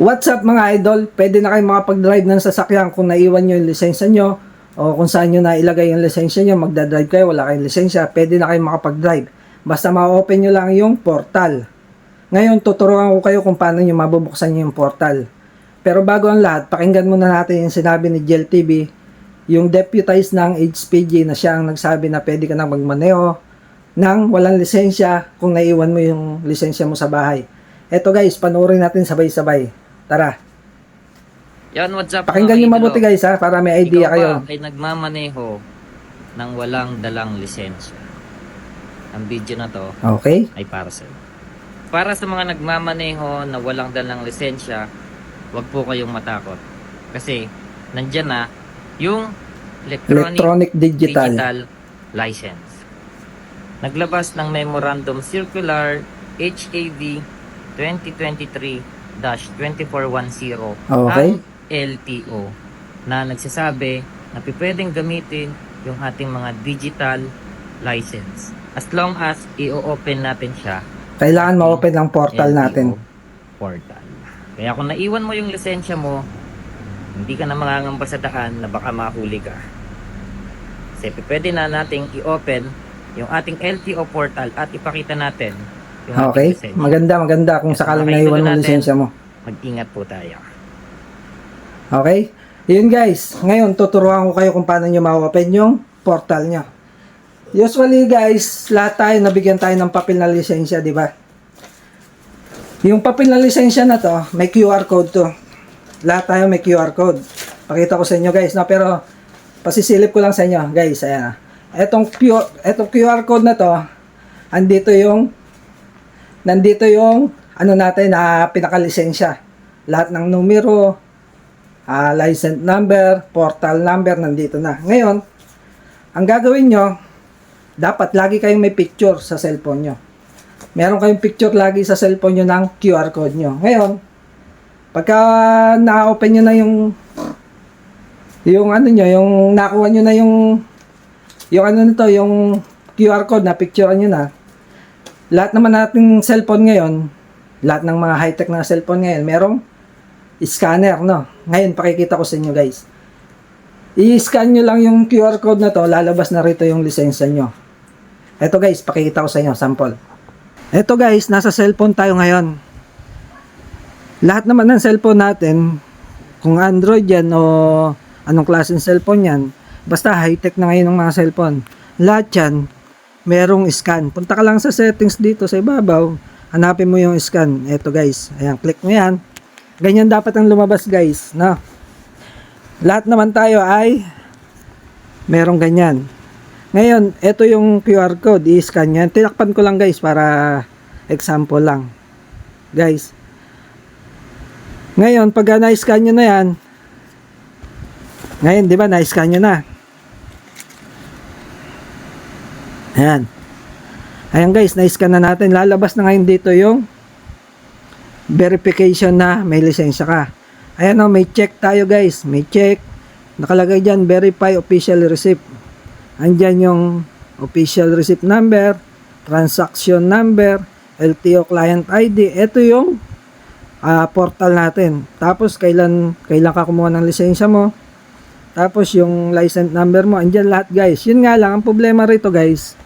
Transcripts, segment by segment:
What's up mga idol? Pwede na kayo makapag-drive ng sasakyan kung naiwan nyo yung lisensya nyo o kung saan nyo nailagay yung lisensya nyo, magdadrive kayo, wala kayong lisensya, pwede na kayo makapag-drive. Basta ma-open nyo lang yung portal. Ngayon, tuturuan ko kayo kung paano nyo mabubuksan yung portal. Pero bago ang lahat, pakinggan muna natin yung sinabi ni Jel TV, yung deputize ng HPG na siya ang nagsabi na pwede ka na magmaneho nang walang lisensya kung naiwan mo yung lisensya mo sa bahay. Eto guys, panoorin natin sabay-sabay. Tara, Yan, what's up? pakinggan idolo? mabuti guys ha, para may idea Ikaw kayo. ba ay nagmamaneho ng walang dalang lisensya? Ang video na to Okay? ay para sa Para sa mga nagmamaneho na walang dalang lisensya, wag po kayong matakot. Kasi nandyan na yung electronic, Electronic digital. digital license. Naglabas ng Memorandum Circular HAV 2023-2410 Okay. ang LTO na nagsasabi na pwedeng gamitin yung ating mga digital license as long as i-open natin siya Kailangan ma-open ang portal LTO natin. portal kaya kung naiwan mo yung lisensya mo hindi ka na mangangamba sa daan na baka mahuli ka kasi pwede na nating i-open yung ating LTO portal at ipakita natin Okay? lisensya. Maganda, maganda kung sakaling makikita naiwan mo lisensya mo. mag-ingat po tayo Okay? Yun guys, ngayon tuturuan ko kayo kung paano nyo ma-open yung portal nyo. Usually guys, lahat tayo nabigyan tayo ng papel na lisensya, di ba? Yung papel na lisensya na to, may QR code to. Lahat tayo may QR code. Pakita ko sa inyo guys, no? pero pasisilip ko lang sa inyo guys, ayan ah. Etong, Q- etong QR code na to, andito yung nandito yung ano natin na pinakalisensya. Lahat ng numero, ah, license number, portal number, nandito na. Ngayon, ang gagawin nyo, dapat lagi kayong may picture sa cellphone nyo. Meron kayong picture lagi sa cellphone nyo ng QR code nyo. Ngayon, pagka na-open nyo na yung yung ano nyo, yung nakuha nyo na yung yung ano nito, yung QR code na picture nyo na, lahat naman nating cellphone ngayon, lahat ng mga high-tech na cellphone ngayon, merong scanner, no? Ngayon, pakikita ko sa inyo, guys. I-scan nyo lang yung QR code na to, lalabas na rito yung lisensya nyo. Eto guys, pakikita ko sa inyo, sample. Eto guys, nasa cellphone tayo ngayon. Lahat naman ng cellphone natin, kung Android yan o anong klaseng cellphone yan, basta high-tech na ngayon ng mga cellphone. Lahat yan, merong scan. Punta ka lang sa settings dito sa ibabaw, hanapin mo yung scan. Eto guys, ayan, click mo yan. Ganyan dapat ang lumabas guys, no? Lahat naman tayo ay merong ganyan. Ngayon, ito yung QR code, i-scan yan. Tinakpan ko lang guys para example lang. Guys. Ngayon, pag na-scan nyo na yan, ngayon, di ba, na-scan nyo na. Ayan. Ayan guys, na-scan na natin. Lalabas na ngayon dito yung verification na may lisensya ka. Ayan o, may check tayo guys. May check. Nakalagay dyan, verify official receipt. Andyan yung official receipt number, transaction number, LTO client ID. Ito yung ah, portal natin. Tapos, kailan, kailan ka kumuha ng lisensya mo. Tapos, yung license number mo. Andyan lahat guys. Yun nga lang, ang problema rito guys,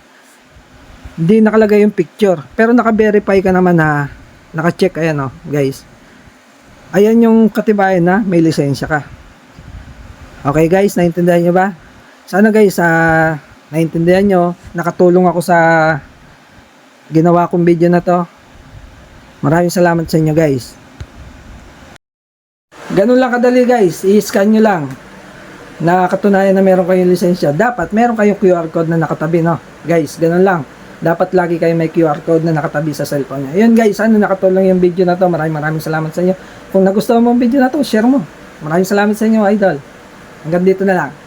hindi nakalagay yung picture. Pero naka-verify ka naman na naka-check. Ayan o, guys. Ayan yung katibayan na may lisensya ka. Okay guys, naintindihan nyo ba? Sana guys, ah, naintindihan nyo. Nakatulong ako sa ginawa kong video na to. Maraming salamat sa inyo guys. Ganun lang kadali guys. I-scan nyo lang. Na katunayan na meron kayong lisensya. Dapat meron kayong QR code na nakatabi, no? Guys, ganun lang. Dapat lagi kayo may QR code na nakatabi sa cellphone nyo. Ayun guys, ano nakatulong yung video na to. Maraming maraming salamat sa inyo. Kung nagustuhan mo ang video na to, share mo. Maraming salamat sa inyo, idol. Hanggang dito na lang.